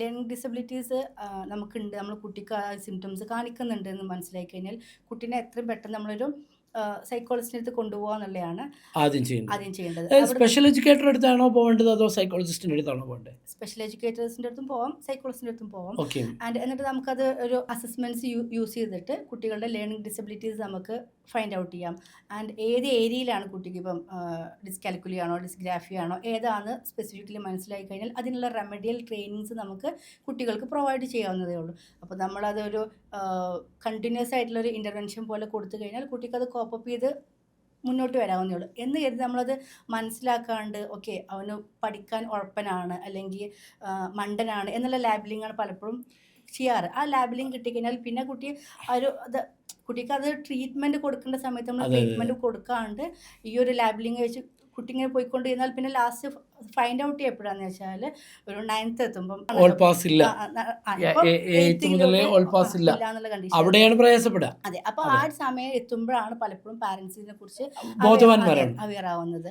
Learning disabilities നമുക്കുണ്ട്. നമ്മൾ കുട്ടിക്ക് സിംറ്റംസ് കാണിക്കുന്നുണ്ട് എന്ന് മനസ്സിലാക്കി കഴിഞ്ഞാൽ കുട്ടീനെ എത്രയും പെട്ടെന്ന് നമ്മളൊരു സൈക്കോളജിസ്റ്റിന്റെ അടുത്ത് കൊണ്ടുപോകുക എന്നുള്ളതാണ് ആദ്യം ചെയ്യുന്നത് ആദ്യം ചെയ്യേണ്ടത്. സ്പെഷ്യൽ എഡ്യൂക്കേറ്റർ അടുത്താണോ പോകേണ്ടത് അതോ സൈക്കോളജിസ്റ്റിന്റെ അടുത്താണോ പോകേണ്ടത് സ്പെഷ്യൽ എഡ്യൂക്കേറ്റേഴ്സിന്റെ അടുത്തും പോവാം സൈക്കോളജിസ്റ്റിന്റെ അടുത്തും പോവാം. ആൻഡ് എന്നിട്ട് നമുക്കത് ഒരു അസസ്മെന്റ്സ് യൂസ് ചെയ്തിട്ട് കുട്ടികളുടെ ലേണിംഗ് ഡിസബിലിറ്റീസ് നമുക്ക് ഫൈൻഡ് ഔട്ട് ചെയ്യാം. ആൻഡ് ഏത് ഏരിയയിലാണ് കുട്ടിക്ക് ഇപ്പം ഡിസ്കാൽക്കുലി ആണോ ഡിസ്ഗ്രാഫി ആണോ ഏതാണ് സ്പെസിഫിക്കലി മനസ്സിലായി കഴിഞ്ഞാൽ അതിനുള്ള റെമഡിയൽ ട്രെയിനിങ്സ് നമുക്ക് കുട്ടികൾക്ക് പ്രൊവൈഡ് ചെയ്യാവുന്നതേ ഉള്ളൂ. അപ്പോൾ നമ്മളതൊരു കണ്ടിന്യൂസ് ആയിട്ടുള്ളൊരു ഇന്റർവെൻഷൻ പോലെ കൊടുത്തു കഴിഞ്ഞാൽ കുട്ടിക്ക് അത് കോപ്പപ്പ് ചെയ്ത് മുന്നോട്ട് വരാവുന്നേ ഉള്ളൂ എന്ന് കരുതി നമ്മളത് മനസ്സിലാക്കാണ്ട് ഓക്കെ അവന് പഠിക്കാൻ ഉഴപ്പനാണ് അല്ലെങ്കിൽ മണ്ടനാണ് എന്നുള്ള ലാബിലിംഗ് ആണ് പലപ്പോഴും ചെയ്യാറ് ആ ലാബിലിംഗ് കിട്ടിക്കഴിഞ്ഞാൽ പിന്നെ കുട്ടി ഒരു അത് കുട്ടിക്ക് അത് ട്രീറ്റ്മെന്റ് കൊടുക്കേണ്ട സമയത്ത് നമ്മൾ. ട്രീറ്റ്മെന്റ് കൊടുക്കാണ്ട് ഈ ഒരു ലാബിലിംഗ് വെച്ച് കുട്ടി ഇങ്ങനെ പോയിക്കൊണ്ട് എന്നാൽ പിന്നെ ലാസ്റ്റ് ഫൈൻഡ് ഔട്ട് ചെയ്യപ്പെടാന്ന് വെച്ചാൽ ഒരു നയൻത്ത് എത്തുമ്പോൾ ഓൾ പാസ് ഇല്ല. all pass ഇല്ല. അവിടെയാണ് പ്രയാസപ്പെടുക അതെ അപ്പോൾ ആ സമയം എത്തുമ്പോഴാണ് പലപ്പോഴും പാരൻസിനെ കുറിച്ച് അവെയർ ആവുന്നത്.